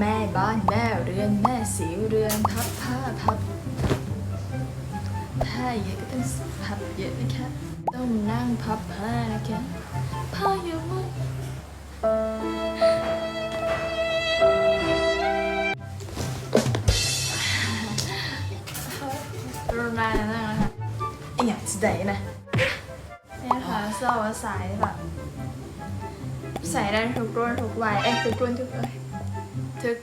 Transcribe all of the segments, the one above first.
แม่บ้านแม่เรือนแม่สีเรือนพับผ้าพับผ้าเยอะก็ต้องพับเยอะนะคะต้องนั่งพับผ้านะคะผ้าเยอะมากรุนแรงมากนะคะไอ้อย่างสดนะเนี่ยค่ะเสื้อว่าสายแบบใส่ได้ทุกรุ่นทุกวัยเอ้ยทุกรุ่นทุกเอ้ย ทุก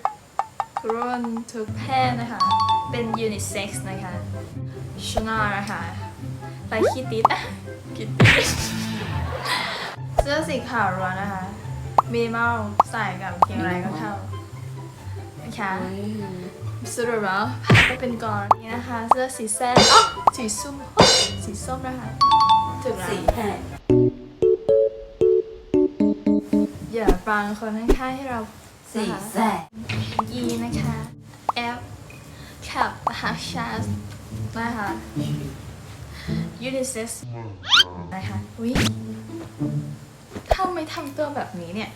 รุ่นทุกเพศนะคะ เป็นยูนิเซ็กซ์นะคะชนานะคะลายคิดติดอะคิดติดเสื้อสีขาวร้อนนะคะ มีเมาใส่กับเกงอะไรก็เข้านะคะสรุปแล้วผ้าก็เป็นกรนี่นะคะ เสื้อสีแซนอ๋อสีส้มอ๊ะสีส้มนะคะถึงแล้วสีแห้งอย่าฟังคนข้างๆให้เรา สีนะคะแสด E นะคะ F ขับฮักชาสนะคะ Unisex นะคะวิถ้าไม่ทำตัวแบบนี้เนี่ย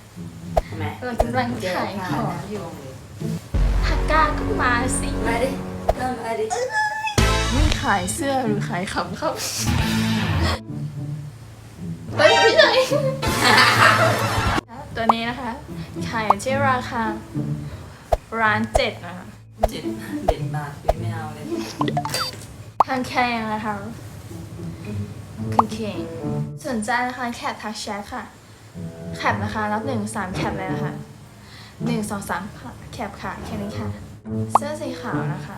ใช่ไหมเรากำลังขายของอยู่ฮักก้าก็มาสิมาดิเริ่มมาดิไม่ขายเสื้อหรือขายขำครับเฮ้ยไม่ใช่ตัวนี้นะคะ ขายอยู่ที่ราคาร้านเจ็ดนะคะเจ็ดเด็ดบาทไม่เอาเลยทางแข่งนะคะคุณเข่งสนใจนะคะแคปทักแชทค่ะ แคปนะคะรับหนึ่งสามแคปเลยนะคะหนึ่งสองสามค่ะแคปค่ะแค่นี้ค่ะ เสื้อสีขาวนะคะ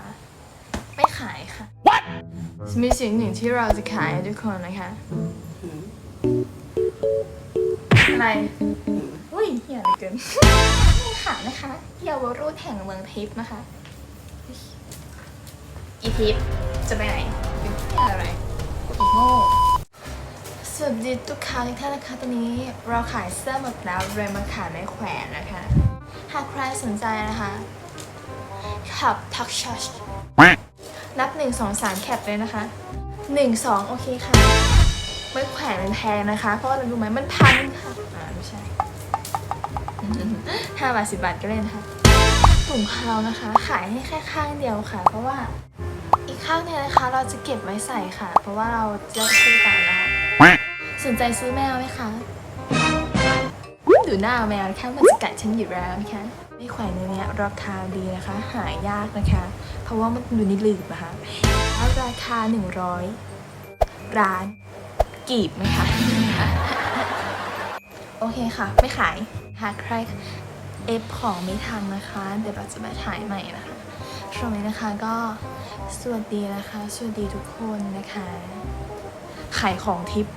ไม่ขายค่ะมีสิ่งหนึ่งที่เราจะขายให้ทุกคนนะคะ อะไร อุ้ยอย่าเลยเกินไม่ขายนะคะเยาวรุ่นแห่งเมืองทิพย์นะคะ อีทิพย์จะไปไหนเป็นที่อะไรอีโง่สวัสดีทุกค้าทุกท่านนะคะตอนนี้เราขายเสื้อหมดแล้วเลยมาขายในแขวนนะคะ หากใครสนใจนะคะขับทักชัชนับ 1 2 3 แคปเลยนะคะ 1 2 โอเคค่ะ ไม่แขวนมันแพงนะคะ เพราะว่าเรารู้ไหมมันพันค่ะ อ่า ไม่ใช่ ห้าบาทสิบบาทก็เล่นค่ะถุงเท้านะคะ ขายให้แค่ข้างเดียวค่ะ เพราะว่าอีกข้างเนี่ยนะคะ เราจะเก็บไว้ใส่ค่ะ เพราะว่าเราจะคู่กันนะคะสนใจซื้อแมวไหมคะดูหน้าแมวนะคะมันจะกัดฉันอยู่แล้วนะคะไม่แขวนในเนี้ยราคาดีนะคะ หายากนะคะ เพราะว่ามันอยู่ในหลืบนะคะแล้วราคา 100 ร้านกีบไหมคะ โอเคค่ะ ไม่ขาย หากใครเอฟของไม่ทันนะคะ เดี๋ยวเราจะมาถ่ายใหม่นะคะช่วงนี้นะคะก็สวัสดีนะคะ สวัสดีทุกคนนะคะ ขายของทิป